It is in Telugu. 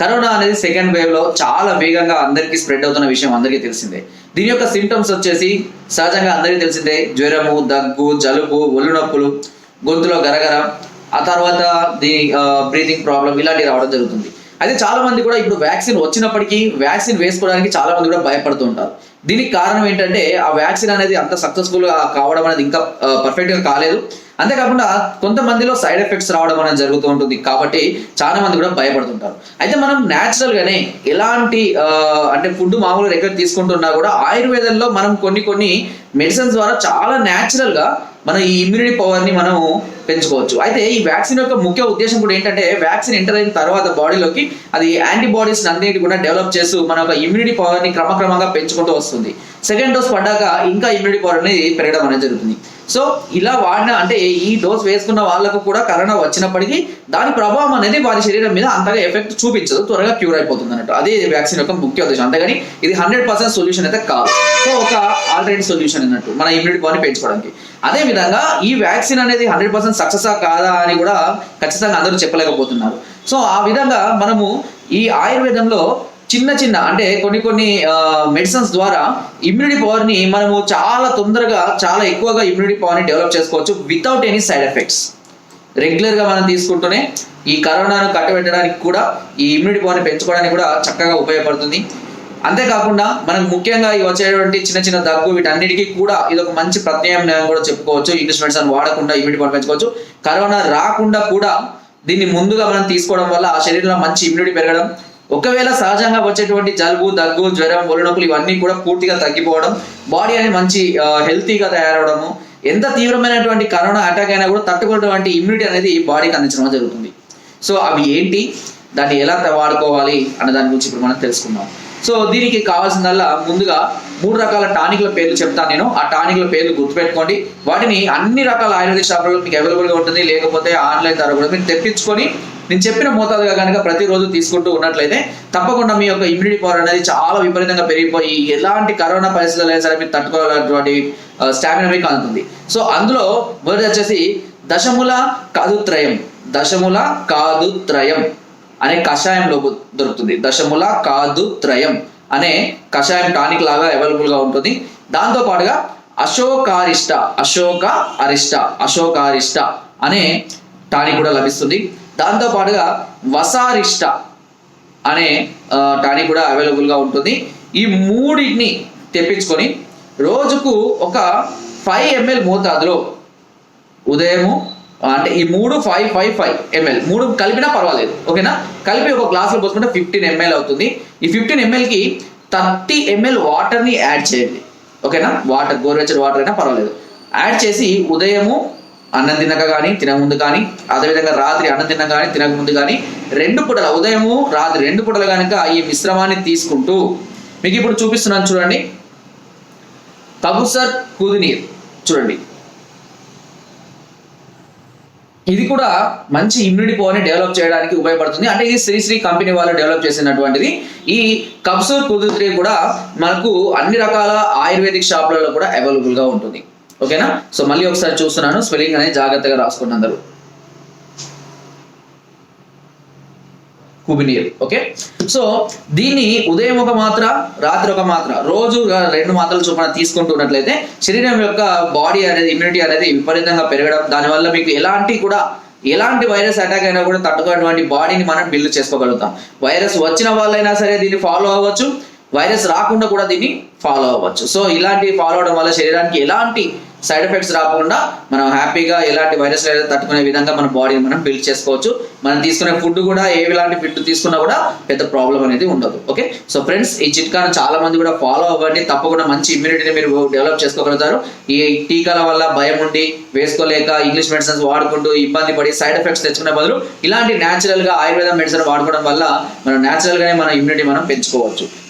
కరోనా అనేది సెకండ్ వేవ్లో చాలా వేగంగా అందరికీ స్ప్రెడ్ అవుతున్న విషయం అందరికీ తెలిసిందే. దీని యొక్క సిమ్టమ్స్ వచ్చేసి సహజంగా అందరికీ తెలిసిందే. జ్వరము దగ్గు జలుబు ఒళ్ళు నొప్పులు గొంతులో గరగర ఆ తర్వాత ది బ్రీతింగ్ ప్రాబ్లం ఇలాంటివి రావడం జరుగుతుంది. అయితే చాలా మంది కూడా ఇప్పుడు వ్యాక్సిన్ వచ్చినప్పటికీ వ్యాక్సిన్ వేసుకోవడానికి చాలా మంది కూడా భయపడుతూ ఉంటారు. దీనికి కారణం ఏంటంటే ఆ వ్యాక్సిన్ అనేది అంత సక్సెస్ఫుల్గా కావడం అనేది ఇంకా పర్ఫెక్ట్గా కాలేదు. అంతేకాకుండా కొంతమందిలో సైడ్ ఎఫెక్ట్స్ రావడం అనేది జరుగుతూ ఉంటుంది. కాబట్టి చాలా మంది కూడా భయపడుతుంటారు. అయితే మనం న్యాచురల్ గానే ఎలాంటి అంటే ఫుడ్ మామూలుగా రెగ్యులర్ తీసుకుంటున్నా కూడా ఆయుర్వేదంలో మనం కొన్ని కొన్ని మెడిసిన్స్ ద్వారా చాలా న్యాచురల్గా మన ఈ ఇమ్యూనిటీ పవర్ని మనం పెంచుకోవచ్చు. అయితే ఈ వ్యాక్సిన్ యొక్క ముఖ్య ఉద్దేశం కూడా ఏంటంటే వ్యాక్సిన్ ఎంటర్ అయిన తర్వాత బాడీలోకి అది యాంటీబాడీస్ అన్నిటి కూడా డెవలప్ చేస్తూ మన యొక్క ఇమ్యూనిటీ పవర్ని క్రమక్రమంగా పెంచుకుంటూ వస్తుంది. సెకండ్ డోస్ పడ్డాక ఇంకా ఇమ్యూనిటీ పవర్ అనేది పెరగడం అనేది జరుగుతుంది. సో ఇలా వాడిన అంటే ఈ డోస్ వేసుకున్న వాళ్ళకు కూడా కరోనా వచ్చినప్పటికీ దాని ప్రభావం అనేది వారి శరీరం మీద అంతగా ఎఫెక్ట్ చూపించదు త్వరగా క్యూర్ అయిపోతుంది అన్నట్టు. అదే వ్యాక్సిన్ యొక్క ముఖ్య ఉద్దేశం. అంతేగాని ఇది హండ్రెడ్ పర్సెంట్ సొల్యూషన్ అయితే కాదు. సో ఒక ఆల్రెడీ సొల్యూషన్ అన్నట్టు మన ఇమ్యూనిటీ పవర్ని పెంచుకోవడానికి. అదే విధంగా ఈ వ్యాక్సిన్ అనేది హండ్రెడ్ పర్సెంట్ సక్సెస్ కాదా అని కూడా ఖచ్చితంగా అందరూ చెప్పలేకపోతున్నారు. సో ఆ విధంగా మనము ఈ ఆయుర్వేదంలో చిన్న చిన్న అంటే కొన్ని కొన్ని మెడిసిన్స్ ద్వారా ఇమ్యూనిటీ పవర్ని మనము చాలా తొందరగా చాలా ఎక్కువగా ఇమ్యూనిటీ పవర్ని డెవలప్ చేసుకోవచ్చు వితౌట్ ఎనీ సైడ్ ఎఫెక్ట్స్ రెగ్యులర్గా మనం తీసుకుంటూనే ఈ కరోనాను కట్టబెట్టడానికి కూడా ఈ ఇమ్యూనిటీ పవర్ని పెంచుకోవడానికి కూడా చక్కగా ఉపయోగపడుతుంది. అంతేకాకుండా మనకు ముఖ్యంగా ఈ వచ్చేటువంటి చిన్న చిన్న దగ్గు వీటన్నిటికీ కూడా ఇది ఒక మంచి ప్రత్యామ్నాయం కూడా చెప్పుకోవచ్చు. ఇంగ్లీష్ మెడిసిన్ వాడకుండా ఇమ్యూనిటీ పవర్ పెంచుకోవచ్చు. కరోనా రాకుండా కూడా దీన్ని ముందుగా మనం తీసుకోవడం వల్ల ఆ శరీరంలో మంచి ఇమ్యూనిటీ పెరగడం ఒకవేళ సహజంగా వచ్చేటువంటి జలుబు దగ్గు జ్వరం ఒలినొప్పులు ఇవన్నీ కూడా పూర్తిగా తగ్గిపోవడం బాడీ అనేది మంచి హెల్తీగా తయారవడము ఎంత తీవ్రమైనటువంటి కరోనా అటాక్ అయినా కూడా తట్టుకున్నటువంటి ఇమ్యూనిటీ అనేది బాడీకి అందించడం జరుగుతుంది. సో అవి ఏంటి? దాన్ని ఎలా వాడుకోవాలి అన్న దాని గురించి ఇప్పుడు మనం తెలుసుకుందాం. సో దీనికి కావాల్సిందల్లా ముందుగా మూడు రకాల టానిక్ల పేర్లు చెప్తాను నేను. ఆ టానిక్ల పేర్లు గుర్తుపెట్టుకోండి. వాటిని అన్ని రకాల ఆయుర్వేదిక్ షాపులలో మీకు అవైలబుల్గా ఉంటుంది. లేకపోతే ఆన్లైన్ ద్వారా కూడా మీరు తెప్పించుకొని నేను చెప్పిన మోతాదుగా కనుక ప్రతిరోజు తీసుకుంటూ ఉన్నట్లయితే తప్పకుండా మీ యొక్క ఇమ్యూనిటీ పవర్ అనేది చాలా విపరీతంగా పెరిగిపోయి ఎలాంటి కరోనా పరిస్థితులు అయినా సరే మీరు తట్టుకోవాలన్నటువంటి స్టామినా మీకు అందుతుంది. సో అందులో మొదటి వచ్చేసి దశముల కాదుత్రయం. దశముల కాదుత్రయం. అనే కషాయంలో దొరుకుతుంది. దశముల కాదు త్రయం అనే కషాయం టానిక్ లాగా అవైలబుల్గా ఉంటుంది. దాంతో పాటుగా అశోకారిష్ట అశోక అరిష్ట అశోకారిష్ట అనే టానిక్ కూడా లభిస్తుంది. దాంతో పాటుగా వసారిష్ట అనే టానిక్ కూడా అవైలబుల్గా ఉంటుంది. ఈ మూడింటిని తెప్పించుకొని రోజుకు ఒక ఫైవ్ ఎంఎల్ మోతాదులో ఉదయము అంటే ఈ మూడు ఫైవ్ ఫైవ్ ఫైవ్ ఎంఎల్ మూడు కలిపినా పర్వాలేదు. ఓకేనా కలిపి ఒక గ్లాసులో పోసుకుంటే ఫిఫ్టీన్ ఎంఎల్ అవుతుంది. ఈ ఫిఫ్టీన్ ఎంఎల్కి థర్టీ ఎంఎల్ వాటర్ని యాడ్ చేయండి. ఓకేనా వాటర్ గోరువెచ్చని వాటర్ అయినా పర్వాలేదు. యాడ్ చేసి ఉదయము అన్నం తినక కానీ తినకముందు కానీ అదేవిధంగా రాత్రి అన్నం తినక కానీ తినకముందు కానీ రెండు పూటల ఉదయము రాత్రి రెండు పూటలు కనుక ఈ మిశ్రమాన్ని తీసుకుంటూ మీకు ఇప్పుడు చూపిస్తున్నాను చూడండి. కబుసర్ కుదినీర్ చూడండి. ఇది కూడా మంచి ఇమ్యూనిటీ పవర్ని డెవలప్ చేయడానికి ఉపయోగపడుతుంది. అంటే ఇది శ్రీశ్రీ కంపెనీ వాళ్ళు డెవలప్ చేసినటువంటిది. ఈ కప్సూర్ కుదుత్రి కూడా మనకు అన్ని రకాల ఆయుర్వేదిక్ షాపులలో కూడా అవైలబుల్గా ఉంటుంది. ఓకేనా సో మళ్ళీ ఒకసారి చూస్తున్నాను. స్పెల్లింగ్ అనేది జాగ్రత్తగా రాసుకోండి అందరూ కుబినీర్ ఓకే సో దీన్ని ఉదయం ఒక మాత్ర రాత్రి ఒక మాత్ర రోజు రెండు మాత్రలు చొప్పున తీసుకుంటున్నట్లయితే శరీరం యొక్క బాడీ అనేది ఇమ్యూనిటీ అనేది విపరీతంగా పెరగడం దానివల్ల మీకు ఎలాంటి కూడా ఎలాంటి వైరస్ అటాక్ అయినా కూడా తట్టుకున్నటువంటి బాడీని మనం బిల్డ్ చేసుకోగలుగుతాం. వైరస్ వచ్చిన వాళ్ళైనా సరే దీన్ని ఫాలో అవ్వచ్చు. వైరస్ రాకుండా కూడా దీన్ని ఫాలో అవ్వచ్చు. సో ఇలాంటి ఫాలో అవడం వల్ల శరీరానికి ఎలాంటి సైడ్ ఎఫెక్ట్స్ రాకుండా మనం హ్యాపీగా ఎలాంటి వైరస్ అయితే తట్టుకునే విధంగా మన బాడీని మనం బిల్డ్ చేసుకోవచ్చు. మనం తీసుకునే ఫుడ్ కూడా ఏ ఎలాంటి ఫుడ్ తీసుకున్నా కూడా పెద్ద ప్రాబ్లం అనేది ఉండదు. ఓకే? సో ఫ్రెండ్స్ ఈ చిట్కాను చాలా మంది కూడా ఫాలో అవ్వండి. తప్పకుండా మంచి ఇమ్యూనిటీని మీరు డెవలప్ చేసుకోగలుగుతారు. ఈ టీకాల వల్ల భయం ఉండి వేసుకోలేక ఇంగ్లీష్ మెడిసిన్స్ వాడుకుంటూ ఇబ్బంది పడి సైడ్ ఎఫెక్ట్స్ తెచ్చుకునే బదులు ఇలాంటి న్యాచురల్గా ఆయుర్వేద మెడిసిన్ వాడుకోవడం వల్ల మనం న్యాచురల్గానే మన ఇమ్యూనిటీ మనం పెంచుకోవచ్చు.